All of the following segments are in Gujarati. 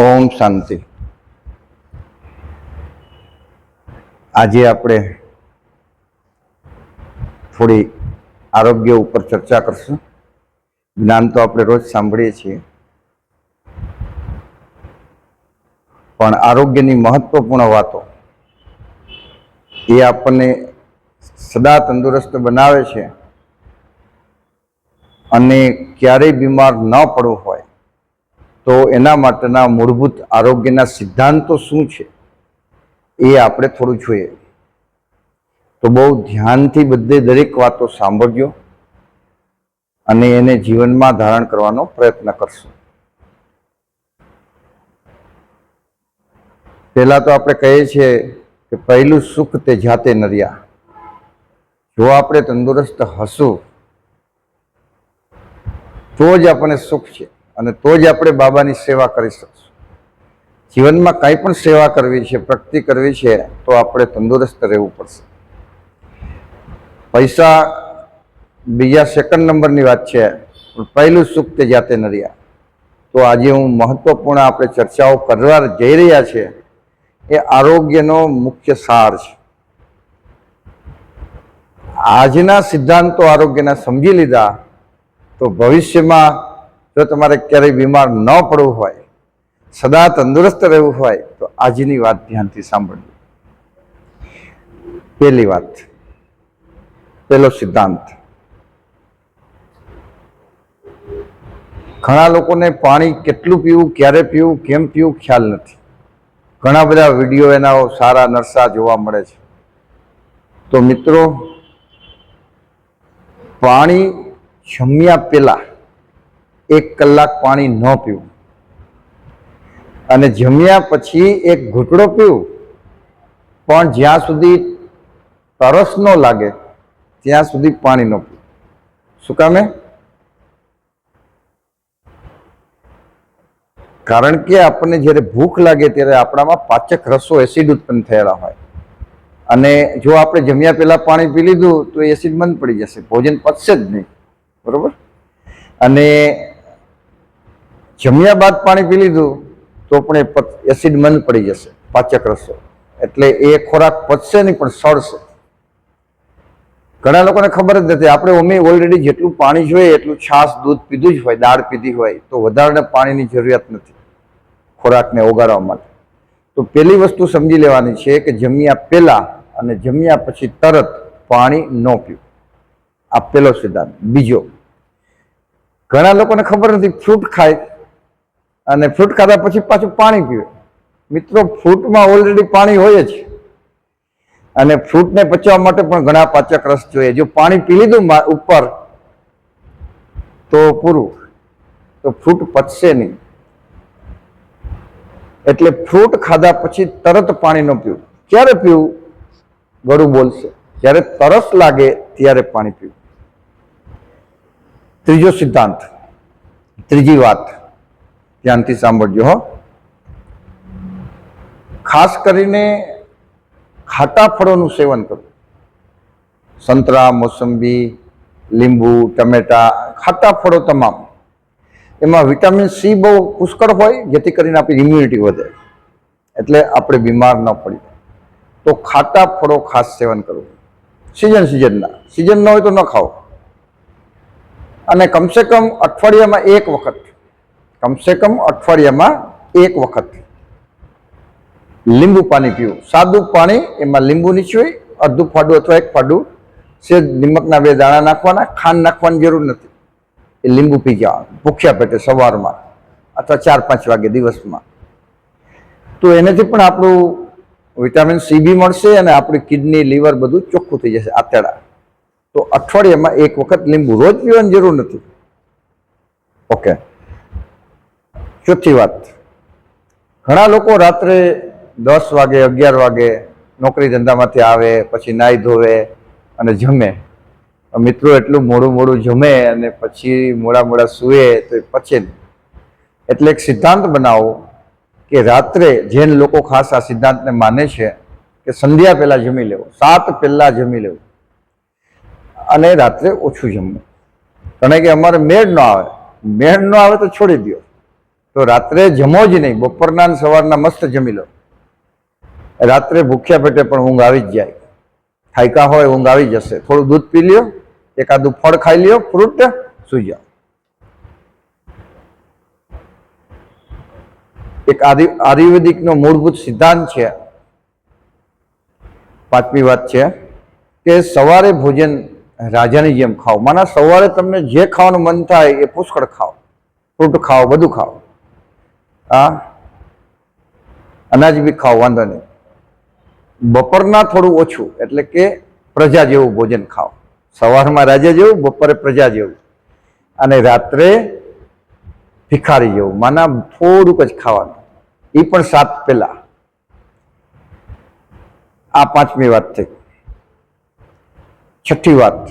ઓમ શાંતિ. આજે આપણે થોડી આરોગ્ય ઉપર ચર્ચા કરશું. જ્ઞાન તો આપણે રોજ સાંભળીએ છીએ. પણ આરોગ્યની મહત્વપૂર્ણ વાતો એ આપણને સદા તંદુરસ્ત બનાવે છે. અને ક્યારેય બીમાર ન પડવું હોય. તો એના માટેના મૂળભૂત આરોગ્યના સિદ્ધાંતો શું છે? એ આપણે થોડું જોઈએ. તો બહુ ધ્યાનથી બધે દરેક વાતો સાંભળજો અને એને જીવનમાં ધારણ કરવાનો પ્રયત્ન કરશો. પહેલા તો આપણે કહીએ છીએ કે પહેલું સુખ તે જાતે નર્યા. જો આપણે તંદુરસ્ત હશું, તો જ આપણને સુખ છે. અને તો જ આપણે બાબાની સેવા કરી શકશું. જીવનમાં કાંઈ પણ સેવા કરવી છે, પ્રગતિ કરવી છે, તો આપણે તંદુરસ્ત રહેવું પડશે. પૈસા બીજા સેકન્ડ નંબરની વાત છે, પણ પહેલું સુખ તે જાતે ન તો આજે હું મહત્વપૂર્ણ આપણે ચર્ચાઓ કરવા જઈ રહ્યા છે, એ આરોગ્યનો મુખ્ય સાર છે. આજના સિદ્ધાંતો આરોગ્યના સમજી લીધા, તો ભવિષ્યમાં જો તમારે ક્યારેય બીમાર ન પડવું હોય, સદા તંદુરસ્ત રહેવું હોય, તો આજની વાત ધ્યાનથી સાંભળવી પહેલી વાત, પહેલો સિદ્ધાંત. ઘણા લોકોને પાણી કેટલું પીવું, ક્યારે પીવું, કેમ પીવું ખ્યાલ નથી. ઘણા બધા વીડિયો એના સારા નરસા જોવા મળે છે. તો મિત્રો, પાણી જમ્યા પહેલા એક કલાક પાણી ન પીવું. અને જમ્યા પછી એક ઘૂંટડો પીવું. પણ જ્યાં સુધી તરસ ન લાગે, ત્યાં સુધી પાણી ન પીવું. શું કામે કારણ કે આપણને જ્યારે ભૂખ લાગે ત્યારે આપણામાં પાચક રસો એસિડ ઉત્પન્ન થયેલા હોય. અને જો આપણે જમ્યા પહેલાં પાણી પી લીધું, તો એસિડ બંધ પડી જશે. ભોજન પચશે જ નહીં. બરોબર? અને જમ્યા બાદ પાણી પી લીધું તો પણ એ એસિડ મંદ પડી જશે, પાચક રસો. એટલે એ ખોરાક પચશે નહીં, પણ સડશે. ઘણા લોકોને ખબર જ નથી, આપણે અમે ઓલરેડી જેટલું પાણી જોઈએ, એટલું છાશ, દૂધ પીધું જ હોય, દાળ પીધી હોય, તો વધારે પાણીની જરૂરિયાત નથી ખોરાકને ઓગાળવા માટે. તો પહેલી વસ્તુ સમજી લેવાની છે કે જમ્યા પહેલાં અને જમ્યા પછી તરત પાણી ન પીવું. આ પહેલો સિદ્ધાંત. બીજો, ઘણા લોકોને ખબર નથી, ફ્રૂટ ખાય અને ફ્રૂટ ખાધા પછી પાછું પાણી પીવે. મિત્રો, ફ્રૂટમાં ઓલરેડી પાણી હોય જ. અને ફ્રૂટને પચવા માટે પણ ઘણા પાચક રસ જોઈએ. જો પાણી પી લીધું ઉપર, તો પૂરું. તો ફ્રૂટ પચશે નહીં. એટલે ફ્રૂટ ખાધા પછી તરત પાણી ન પીવું. ક્યારે પીવું, ગળું બોલશે. જ્યારે તરસ લાગે, ત્યારે પાણી પીવું. ત્રીજો સિદ્ધાંત. ત્રીજી વાત. ધ્યાનથી સાંભળજો હો. ખાસ કરીને ખાટા ફળોનું સેવન કરવું સંતરા, મોસંબી, લીંબુ, ટમેટા, ખાટા ફળો તમામ. એમાં વિટામિન સી બહુ પુષ્કળ હોય, જેથી કરીને આપણી ઇમ્યુનિટી વધે. એટલે આપણે બીમાર ન પડીએ તો ખાટા ફળો ખાસ સેવન કરવું સિઝન સિઝનના સિઝન ન હોય તો ન ખાઓ. અને કમસે કમ અઠવાડિયામાં એક વખત. કમસે કમ અઠવાડિયામાં એક વખત. લીંબુ પાણી પીવું. સાદું પાણી એમાં લીંબુ નીચવી અડધું ફાડું અથવા એક ફાડું. સેજ નિમકના બે દાણા નાખવાના, ખાંડ નાખવાની જરૂર નથી. એ લીંબુ પી જવાનું. ભૂખ્યા પેટે સવારમાં અથવા ચાર પાંચ વાગે દિવસમાં. તો એનાથી પણ આપણું વિટામિન સી બી મળશે અને આપણી કિડની, લીવર બધું ચોખ્ખું થઈ જશે આતેડા તો અઠવાડિયામાં એક વખત લીંબુ રોજ પીવાની જરૂર નથી. ઓકે. ચોથી વાત. ઘણા લોકો રાત્રે દસ વાગે, અગિયાર વાગે નોકરી ધંધામાંથી આવે, પછી નાહી ધોવે અને જમે. મિત્રો, એટલું મોડું મોડું જમે અને પછી મોડા મોડા સૂએ તો નહીં. એટલે એક સિદ્ધાંત બનાવો કે રાત્રે જૈન લોકો ખાસ આ સિદ્ધાંતને માને છે કે સંધ્યા પહેલાં જમી લેવું, સાત પહેલાં જમી લેવું અને રાત્રે ઓછું જમવું. કારણ કે અમારે મેળ ન આવે. મેળ ન આવે તો છોડી દો તો રાત્રે જમો જ નહીં. બપોરના સવારના મસ્ત જમી લો. રાત્રે ભૂખ્યા પેટે પણ ઊંઘ આવી જ જાય. થાયકા હોય, ઊંઘ આવી જશે. થોડું દૂધ પી લ્યો, એકાદું ફળ ખાઈ લ્યો, ફ્રૂટ, સુઈ જાઓ. એક આયુર્વેદિકનો મૂળભૂત સિદ્ધાંત છે. પાંચમી વાત છે કે સવારે ભોજન રાજાની જેમ ખાઓ. માના સવારે તમને જે ખાવાનું મન થાય એ પુષ્કળ ખાઓ. ફ્રૂટ ખાઓ, બધું ખાઓ. આ અનાજ બી ખાઓ, વાંધો નહીં. બપોરના થોડું ઓછું, એટલે કે પ્રજા જેવું ભોજન ખાઓ. સવારમાં રાજા જેવું, બપોરે પ્રજા જેવું. અને રાત્રે ભિખારી જેવું, માના થોડુંક જ ખાવાનું. એ પણ સાત પહેલા આ પાંચમી વાત થઈ. છઠ્ઠી વાત.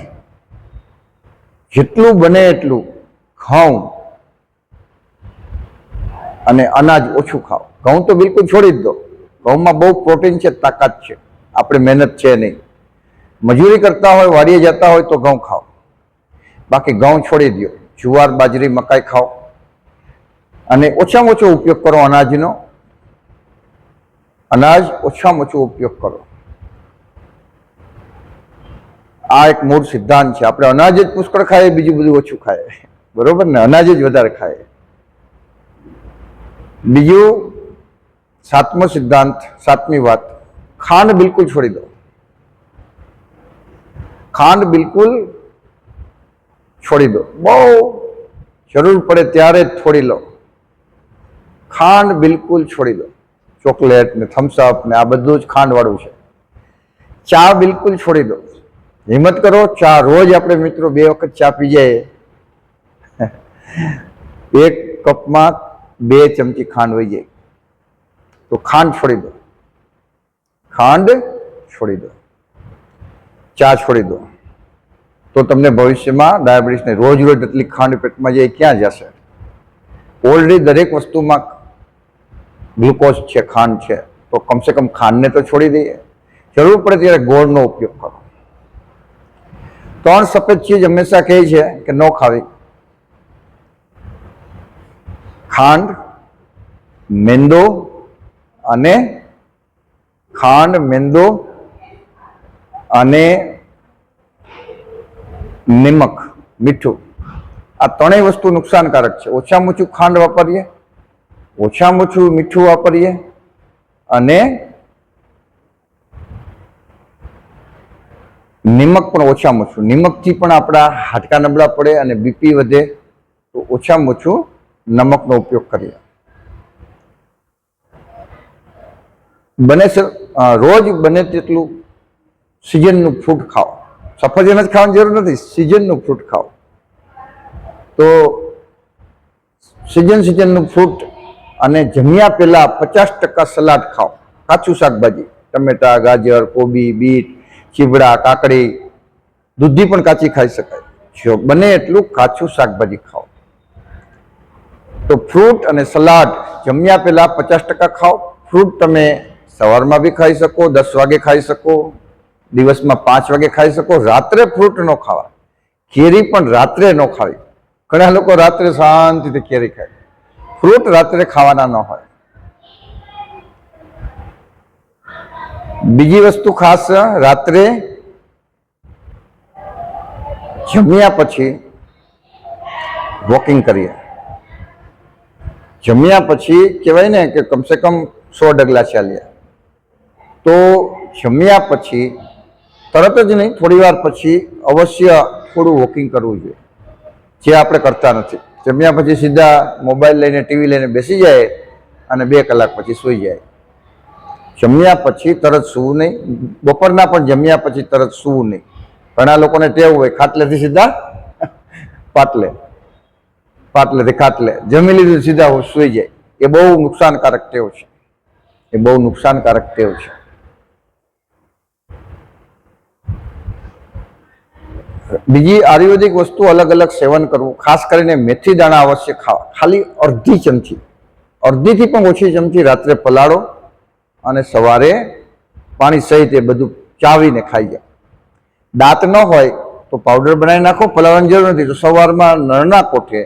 જેટલું બને એટલું ઘઉં અને અનાજ ઓછું ખાઓ. ઘઉં તો બિલકુલ છોડી જ દો. ઘઉંમાં બહુ પ્રોટીન છે, તાકાત છે. આપણે મહેનત છે નહીં. મજૂરી કરતા હોય, વાડીએ જતા હોય તો ઘઉં ખાઓ. બાકી ઘઉં છોડી દો જુવાર, બાજરી, મકાઈ ખાઓ. અને ઓછામાં ઓછો ઉપયોગ કરો અનાજનો. અનાજ ઓછામાં ઓછો ઉપયોગ કરો. આ એક મૂળ સિદ્ધાંત છે. આપણે અનાજ જ પુષ્કળ ખાઈએ, બીજું બધું ઓછું ખાઈએ. બરોબર ને? અનાજ જ વધારે ખાય બીજું, સાતમો સિદ્ધાંત, સાતમી વાત, ખાંડ બિલકુલ છોડી દો. ખાંડ બિલકુલ છોડી દો. બહુ જરૂર પડે ત્યારે જ છોડી લો. ખાંડ બિલકુલ છોડી દો. ચોકલેટ ને થમ્સઅપ ને આ બધું જ ખાંડવાળું છે. ચા બિલકુલ છોડી દો. હિંમત કરો, ચા રોજ આપણે મિત્રો બે વખત ચા પી જાય એક કપમાં બે ચમચી ખાંડ વહી જાય. તો ખાંડ છોડી દો. ખાંડ છોડી દો. ચા છોડી દો. તો તમને ભવિષ્યમાં ડાયાબિટીસને રોજ રોજ એટલી ખાંડ પેટમાં જાય ક્યાં જશે? ઓલરેડી દરેક વસ્તુમાં ગ્લુકોઝ છે, ખાંડ છે. તો કમસે કમ ખાંડને તો છોડી દઈએ. જરૂર પડે ત્યારે ગોળનો ઉપયોગ કરો. ત્રણ સફેદ ચીજ હંમેશા કહે છે કે ન ખાવી. ખાંડ, મેંદો અને ખાંડ, મેંદો અને નિમક, મીઠું. આ ત્રણેય વસ્તુ નુકસાનકારક છે. ઓછામાં ઓછું ખાંડ વાપરીએ, ઓછામાં ઓછું મીઠું વાપરીએ અને નિમક પણ ઓછામાં ઓછું. નિમકથી પણ આપણા હાડકા નબળા પડે અને બીપી વધે તો ઓછામાં ઓછું નમકનો ઉપયોગ કરીએ. બને રોજ બને તેટલું સિઝનનું ફ્રૂટ ખાઓ. સફરજન જ ખાવાની જરૂર નથી, સિઝનનું ફ્રૂટ ખાઓ. તો સિઝન સિઝનનું ફ્રૂટ અને જમ્યા પહેલાં પચાસ ટકા સલાડ ખાઓ. કાચું શાકભાજી, ટમેટા, ગાજર, કોબી, બીટ ચીબડા કાકડી, દૂધી પણ કાચી ખાઈ શકાય. જો બને એટલું કાચું શાકભાજી ખાઓ. તો ફ્રૂટ અને સલાડ જમ્યા પહેલાં પચાસ ટકા ખાઓ. ફ્રૂટ તમે સવારમાં બી ખાઈ શકો, દસ વાગે ખાઈ શકો, દિવસમાં પાંચ વાગે ખાઈ શકો. રાત્રે ફ્રૂટ ન ખાવા. કેરી પણ રાત્રે ન ખાવી. ઘણા લોકો રાત્રે શાંતિથી કેરી ખાય. ફ્રૂટ રાત્રે ખાવાના ન હોય. બીજી વસ્તુ ખાસ, રાત્રે જમ્યા પછી વોકિંગ કરીએ. જમ્યા પછી કહેવાય ને કે કમસે કમ સો ડગલા ચાલ્યા. તો જમ્યા પછી, તરત જ નહીં, થોડી વાર પછી અવશ્ય થોડું વોકિંગ કરવું જોઈએ. જે આપણે કરતા નથી. જમ્યા પછી સીધા મોબાઈલ લઈને ટીવી લઈને બેસી જાય અને બે કલાક પછી સૂઈ જાય. જમ્યા પછી તરત સૂવું નહીં. બપોરના પણ જમ્યા પછી તરત સૂવું નહીં. ઘણા લોકોને ટેવ હોય, ખાટલેથી સીધા પાટલે. પાટલેથી ખાટલે. જમી લીધું, સીધા સૂઈ જાય. એ બહુ નુકસાનકારક ટેવ છે. એ બહુ નુકસાનકારક ટેવ છે. બીજી આયુર્વેદિક વસ્તુ અલગ અલગ સેવન કરવું, ખાસ કરીને મેથી દાણા અવશ્ય ખાવા. ખાલી અડધી ચમચી. અડધીથી પણ ઓછી ચમચી રાત્રે પલાળો અને સવારે પાણી સહિત એ બધું ચાવીને ખાઈ જાઓ. દાંત ન હોય તો પાવડર બનાવી નાખો, પલાળવાની જરૂર નથી. તો સવારમાં નળના કોઠે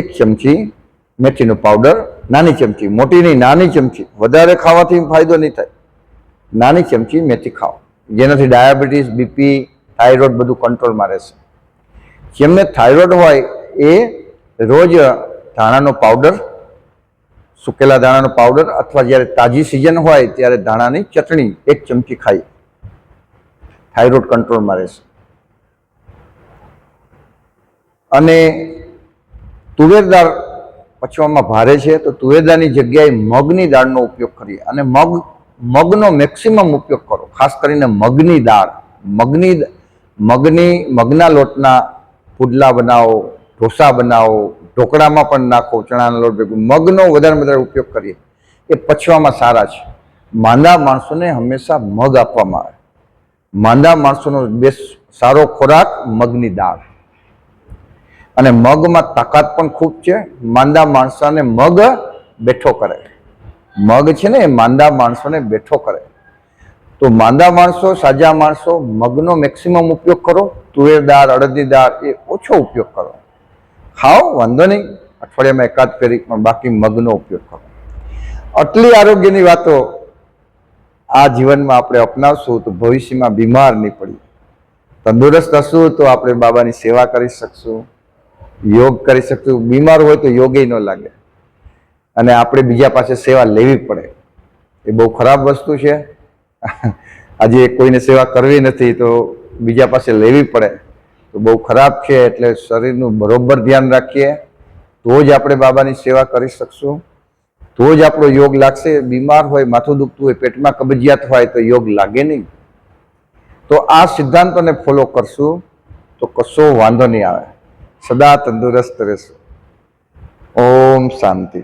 એક ચમચી મેથીનો પાવડર, નાની ચમચી મોટી નહીં નાની ચમચી, વધારે ખાવાથી ફાયદો નહીં થાય. નાની ચમચી મેથી ખાઓ, જેનાથી ડાયાબિટીસ, બીપી, થાઇરોઇડ બધું કંટ્રોલમાં રહેશે. જેમને થાઇરોઇડ હોય એ રોજ ધાણાનો પાવડર, સુકેલા ધાણાનો પાવડર અથવા જ્યારે તાજી સિઝન હોય ત્યારે ધાણાની ચટણી એક ચમચી ખાઈ થાઇરોઇડ કંટ્રોલમાં રહેશે. અને તુવેર દાળ પચવામાં ભારે છે, તો તુવેરદાળની જગ્યાએ મગની દાળનો ઉપયોગ કરીએ અને મગ, મગનો મેક્સિમમ ઉપયોગ કરો. ખાસ કરીને મગની દાળ. મગની મગની, મગના લોટના પુડલા બનાવો, ઢોસા બનાવો, ઢોકળામાં પણ નાખો, ચણાના લોટ ભેગું. મગનો વધારે વધારે ઉપયોગ કરીએ. એ પચવામાં સારા છે. માંદા માણસોને હંમેશા મગ આપવામાં આવે. માંદા માણસોનો બેસ્ટ સારો ખોરાક મગની દાળ. અને મગમાં તાકાત પણ ખૂબ છે. માંદા માણસોને મગ બેઠો કરે. મગ છે ને એ માંદા માણસોને બેઠો કરે. તો માંદા માણસો, સાજા માણસો, મગનો મેક્સિમમ ઉપયોગ કરો. તુવેર દાળ, અડદની દાળ એ ઓછો ઉપયોગ કરો. ખાઓ, વાંધો નહીં. અઠવાડિયામાં એકાદ ફેરી, પણ બાકી મગનો ઉપયોગ કરો. આટલી આરોગ્યની વાતો આ જીવનમાં આપણે અપનાવશું તો ભવિષ્યમાં બીમાર નહીં પડી તંદુરસ્ત હશું તો આપણે બાબાની સેવા કરી શકશું. યોગ કરી શકતું, બીમાર હોય તો યોગે ન લાગે. અને આપણે બીજા પાસે સેવા લેવી પડે. એ બહુ ખરાબ વસ્તુ છે. આજે કોઈને સેવા કરવી નથી તો બીજા પાસે લેવી પડે. તો બહુ ખરાબ છે એટલે શરીરનું બરોબર ધ્યાન રાખીએ. તો જ આપણે બાબાની સેવા કરી શકશું. તો જ આપણો યોગ લાગશે. બીમાર હોય, માથું દુખતું હોય, પેટમાં કબજિયાત હોય તો યોગ લાગે નહીં. તો આ સિદ્ધાંતોને ફોલો કરશું તો કશો વાંધો નહીં આવે. સદા તંદુરસ્ત રહેશો. ઓમ શાંતિ.